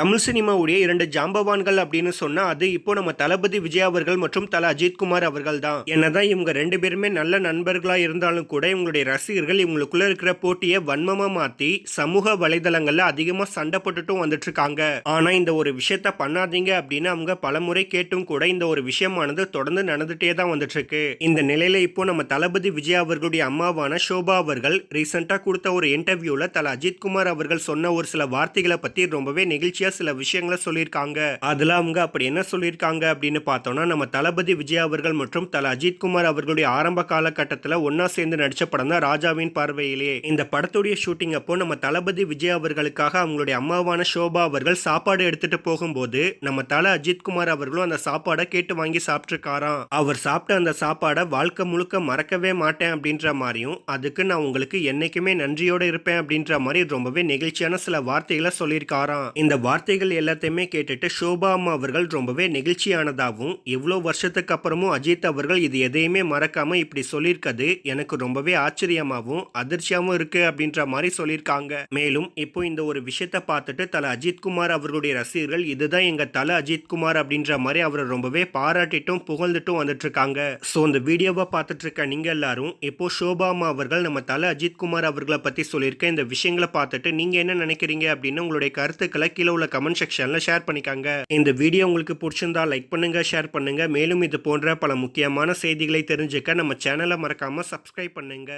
தமிழ் சினிமாவுடைய இரண்டு ஜாம்பவான்கள் அப்படின்னு சொன்னா அது இப்போ நம்ம தளபதி விஜய் அவர்கள் மற்றும் தல அஜித்குமார் அவர்கள் தான் என்னதான் இவங்க ரெண்டு பேருமே நல்ல நண்பர்களா இருந்தாலும் கூட இவங்களுடைய ரசிகர்கள் இவங்களுக்குள்ள இருக்கிற போட்டியை வன்மமா மாத்தி சமூக வலைதளங்கள்ல அதிகமா சண்டை போட்டுட்டும் வந்துட்டு இருக்காங்க ஆனா இந்த ஒரு விஷயத்த பண்ணாதீங்க அப்படின்னு அவங்க பலமுறை கேட்டும் கூட இந்த ஒரு விஷயமானது தொடர்ந்து நடந்துட்டே தான் வந்துட்டு இருக்கு இந்த நிலையில இப்போ நம்ம தளபதி விஜய் அவர்களுடைய அம்மாவான சோபா அவர்கள் ரீசெண்டா கொடுத்த ஒரு இன்டர்வியூல தல அஜித்குமார் அவர்கள் சொன்ன ஒரு சில வார்த்தைகளை பத்தி ரொம்பவே நெகிழ்ச்சியா சில விஷயங்களை சொல்லியிருக்காங்க. அதுல அவங்க அப்படி என்ன சொல்லியிருக்காங்க அப்படின்னு பார்த்தோம்னா நம்ம தளபதி விஜய் அவர்கள் மற்றும் தல அஜித் குமார் அவர்களுடைய ஆரம்ப காலகட்டத்தில் ஒன்னா சேர்ந்து நடிச்ச படம் தான் ராஜாவின் பார்வையிலே. இந்த படத்துடைய ஷூட்டிங் அப்போ நம்ம தளபதி விஜய் அவர்களுக்காக அவங்களுடைய அம்மாவான சோபா அவர்கள் சாப்பாடு எடுத்துட்டு போகும்போது நம்ம தல அஜித்குமார் அவர்களும் அந்த சாப்பாடை கேட்டு வாங்கி சாப்பிட்டுருக்காராம். அவர் சாப்பிட்ட அந்த சாப்பாடை வாழ்க்கை முழுக்க மறக்கவே மாட்டேன் அப்படின்ற மாதிரியும் அதுக்கு நான் உங்களுக்கு என்னைக்குமே நன்றியோட இருப்பேன் அப்படின்ற மாதிரி ரொம்பவே நெகிழ்ச்சியான சில வார்த்தைகளை சொல்லியிருக்காராம். இந்த வார்த்தை வார்த்தைகள் எல்லாத்தையுமே கேட்டுட்டு ஷோபா அம்மா அவர்கள் ரொம்பவே நெகிழ்ச்சியானதாகவும் எவ்வளோ வருஷத்துக்கு அப்புறமும் அஜித் அவர்கள் இது எதையுமே மறக்காமல் இப்படி சொல்லியிருக்கிறது எனக்கு ரொம்பவே ஆச்சரியமாகவும் அதிர்ச்சியாகவும் இருக்குது அப்படின்ற மாதிரி சொல்லியிருக்காங்க. மேலும் இப்போ இந்த ஒரு விஷயத்த பார்த்துட்டு தலை அஜித்குமார் அவர்களுடைய ரசிகர்கள் இதுதான் எங்கள் தலை அஜித்குமார் அப்படின்ற மாதிரி அவரை ரொம்பவே பாராட்டிட்டும் புகழ்ந்துட்டும் வந்துட்டுருக்காங்க ஸோ இந்த வீடியோவை பார்த்துட்டு இருக்க எல்லாரும் இப்போ ஷோபா அம்மா அவர்கள் நம்ம தலை அஜித்குமார் அவர்களை பற்றி சொல்லியிருக்க இந்த விஷயங்களை பார்த்துட்டு நீங்கள் என்ன நினைக்கிறீங்க அப்படின்னு உங்களுடைய கருத்துக்களை கீழே உள்ள கமெண்ட் செக்ஷன்ல ஷேர் பண்ணிக்காங்க. இந்த வீடியோ உங்களுக்கு பிடிச்சிருந்தா லைக் பண்ணுங்க ஷேர் பண்ணுங்க. மேலும் இது போன்ற பல முக்கியமான செய்திகளை தெரிஞ்சுக்க நம்ம சேனலை மறக்காம சப்ஸ்கிரைப் பண்ணுங்க.